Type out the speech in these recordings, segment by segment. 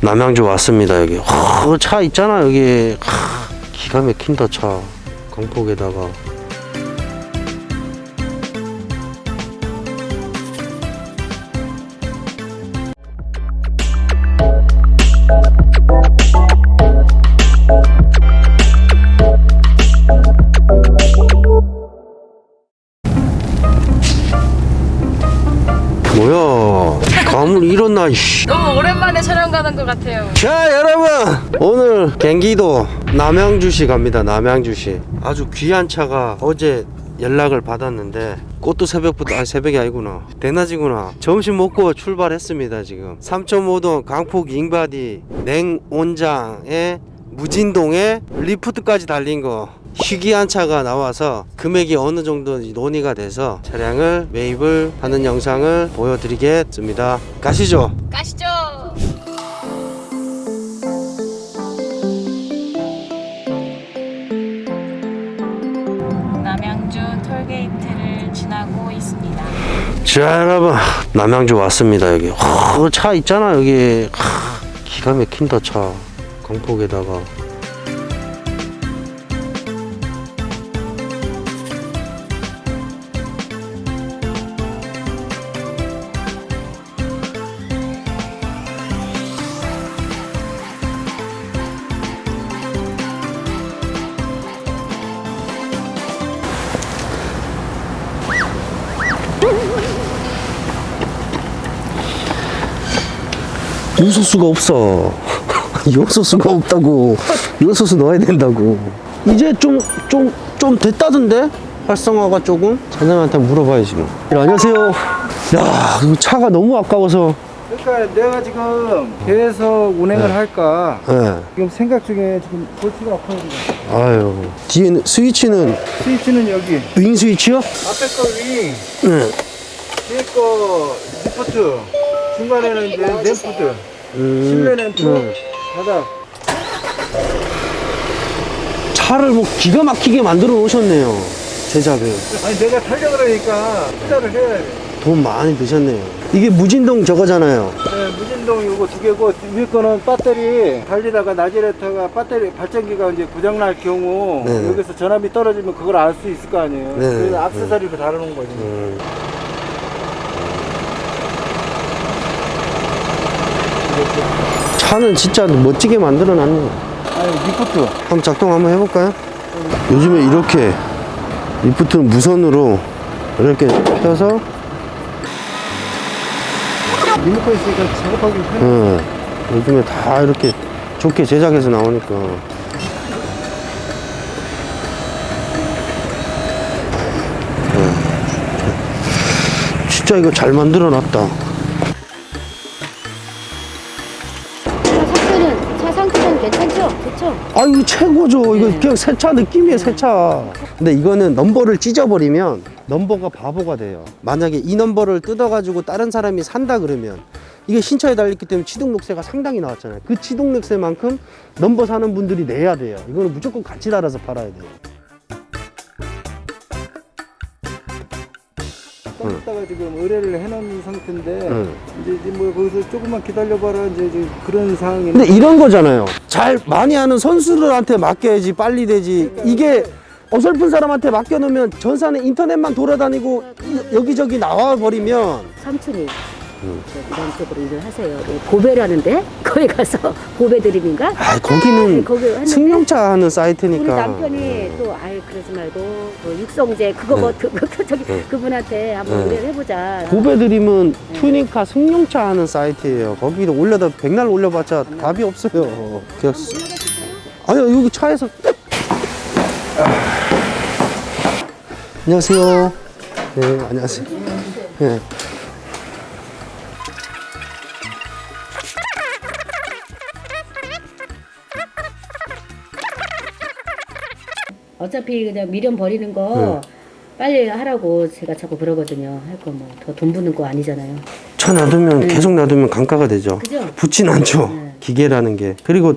남양주 왔습니다 여기. 하, 차 있잖아 여기. 하, 기가 막힌다 차. 강폭에다가 너무 오랜만에 촬영 가는 것 같아요. 자 여러분. 오늘 경기도 남양주시 갑니다 남양주시. 아주 귀한 차가 어제 연락을 받았는데 꽃도 새벽부터 아 새벽이 아니구나. 대낮이구나. 점심 먹고 출발했습니다 지금. 3.5동 강폭 잉바디 냉온장에 무진동에 리프트까지 달린 거 희귀한 차가 나와서 금액이 어느 정도 논의가 돼서 차량을 매입을 하는 영상을 보여드리겠습니다. 가시죠. 가시죠. 남양주 톨게이트를 지나고 있습니다. 자 여러분. 남양주 왔습니다 여기. 하, 차 있잖아 여기. 하, 기가 막힌다 차. 강폭에다가 요소수가 없어. 요소수가 없다고. 요소수 넣어야 된다고. 이제 좀 좀 좀 됐다던데? 활성화가 조금? 사장한테 물어봐야지 뭐 안녕하세요. 야 차가 너무 아까워서. 그러니까 내가 지금 계속 운행을 네. 할까? 예 지금 생각 중에 지금 볼트가 아파요 지금. 아유 뒤에 는 스위치는 스위치는 여기. 윙 스위치요? 앞에 거 윙, 네. 뒤에 거 리포트. 중간에는 이제 램프드 음, 실내는 또 음. 바닥 차를 뭐 기가 막히게 만들어 놓으셨네요 제작을 아니 내가 타려 그러니까 투자를 해야 돼 돈 많이 드셨네요 이게 무진동 저거잖아요 네, 무진동 요거 두 개고 위에 거는 배터리 달리다가 나지레터가 배터리 발전기가 이제 고장 날 경우 네네. 여기서 전압이 떨어지면 그걸 알 수 있을 거 아니에요 네네. 그래서 악세사리로 달아놓은 거지 음. 차는 진짜 멋지게 만들어 놨네. 아니 리포트 한번 작동 한번 해볼까요? 요즘에 이렇게 리프트는 무선으로 이렇게 펴서 리모컨 있으니까 작업하기 편해 어, 요즘에 다 이렇게 좋게 제작해서 나오니까 어. 진짜 이거 잘 만들어 놨다. 상태는 괜찮죠? 좋죠? 아 이거 최고죠. 이거 그냥 새차 느낌이에요, 새 차. 근데 이거는 넘버를 찢어버리면 넘버가 바보가 돼요. 만약에 이 넘버를 뜯어가지고 다른 사람이 산다 그러면 이게 신차에 달렸기 때문에 취등록세가 상당히 나왔잖아요. 그 취등록세만큼 넘버 사는 분들이 내야 돼요. 이거는 무조건 같이 달아서 팔아야 돼요. 떴다가 지금 의뢰를 해놓은 상태인데 응. 이제, 이제 뭐 거기서 조금만 기다려봐라 이제, 이제 그런 상황이 근데 이런 거잖아요. 잘 많이 하는 선수들한테 맡겨야지 빨리 되지. 이게 어설픈 사람한테 맡겨놓으면 전사는 인터넷만 돌아다니고 이- 여기저기 나와 버리면 삼촌이 그런 쪽으로 일을 하세요. 예, 고배라는데 거기 가서 고배 드림인가? 아 거기는 네, 거기 승용차 하는 우리 사이트니까. 남편이 또 아이 그러지 말고 그 육성제 그거 뭐 그, 그, 저기 네. 그분한테 한번 네. 의뢰를 해보자. 고배드림은 튜닝카 승용차 하는 사이트예요. 거기도 올려다 백날 올려봤자 답이 없어요. 그냥 쓰- 아니요 여기 차에서 안녕하세요. 네 안녕하세요. 네. 어차피 그냥 미련 버리는 거 네. 빨리 하라고 제가 자꾸 그러거든요. 할 거 뭐 더 돈 부는 거 아니잖아요. 차 놔두면 계속 놔두면 강가가 되죠. 그죠? 붙진 않죠. 네. 기계라는 게. 그리고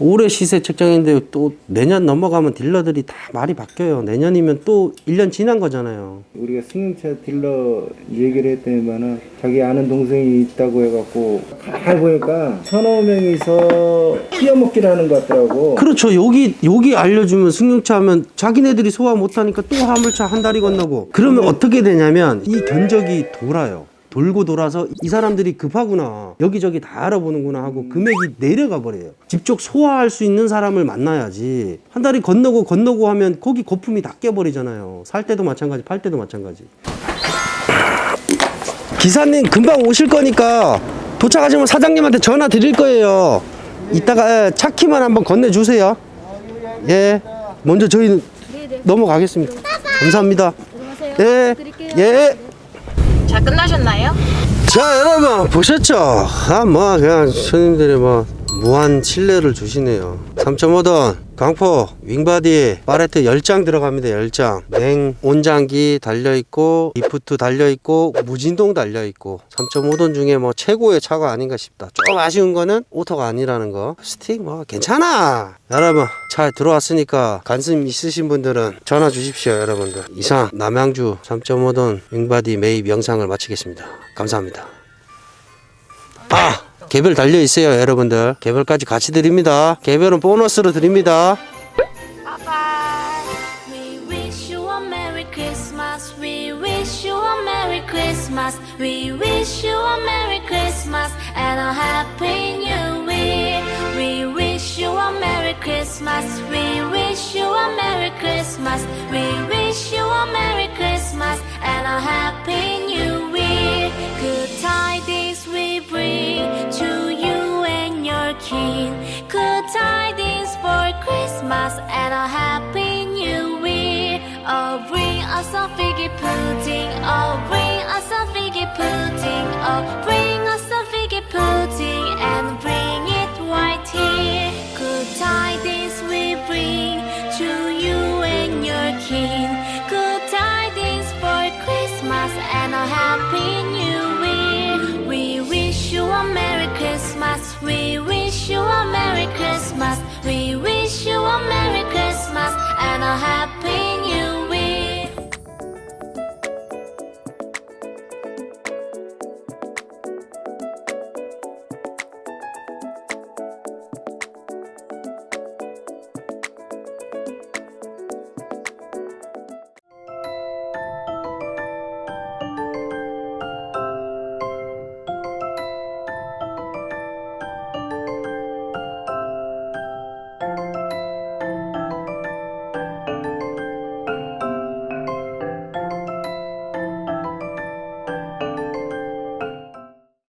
올해 시세 책정인데 또 내년 넘어가면 딜러들이 다 말이 바뀌어요. 내년이면 또 1년 지난 거잖아요. 우리가 승용차 딜러 얘기를 했더니만은 자기 아는 동생이 있다고 해갖고 가만 보니까 서너 명이서 뛰어먹기를 하는 것 같더라고. 그렇죠. 여기 여기 알려주면 승용차 하면 자기네들이 소화 못하니까 또 화물차 한 다리 건너고 그러면 어떻게 되냐면 이 견적이 돌아요. 돌고 돌아서 이 사람들이 급하구나 여기저기 다 알아보는구나 하고 금액이 내려가 버려요. 직접 소화할 수 있는 사람을 만나야지 한 다리 건너고 건너고 하면 거기 거품이 다 깨버리잖아요. 살 때도 마찬가지 팔 때도 마찬가지. 기사님 금방 오실 거니까 도착하시면 사장님한테 전화 드릴 거예요. 이따가 예, 차 키만 한번 건네주세요. 예 먼저 저희는 넘어가겠습니다. 감사합니다. 예 예. 자, 끝나셨나요? 자 여러분 보셨죠? 아 뭐 그냥 손님들이 뭐 무한 신뢰를 주시네요. 3.5돈 강포 윙바디 파레트 10장 들어갑니다 10장. 냉 온장기 달려있고 리프트 달려있고 무진동 달려있고. 3.5돈 중에 뭐 최고의 차가 아닌가 싶다. 좀 아쉬운 거는 오토가 아니라는 거. 스틱 뭐 괜찮아! 여러분 차 들어왔으니까 관심 있으신 분들은 전화 주십시오 여러분들. 이상 남양주 3.5돈 윙바디 매입 영상을 마치겠습니다. 감사합니다. 아 개별 달려 있어요 여러분들 개별까지 같이 드립니다 개별은 보너스로 드립니다. Good tidings figgy pudding. Oh, bring us a figgy pudding. Oh, bring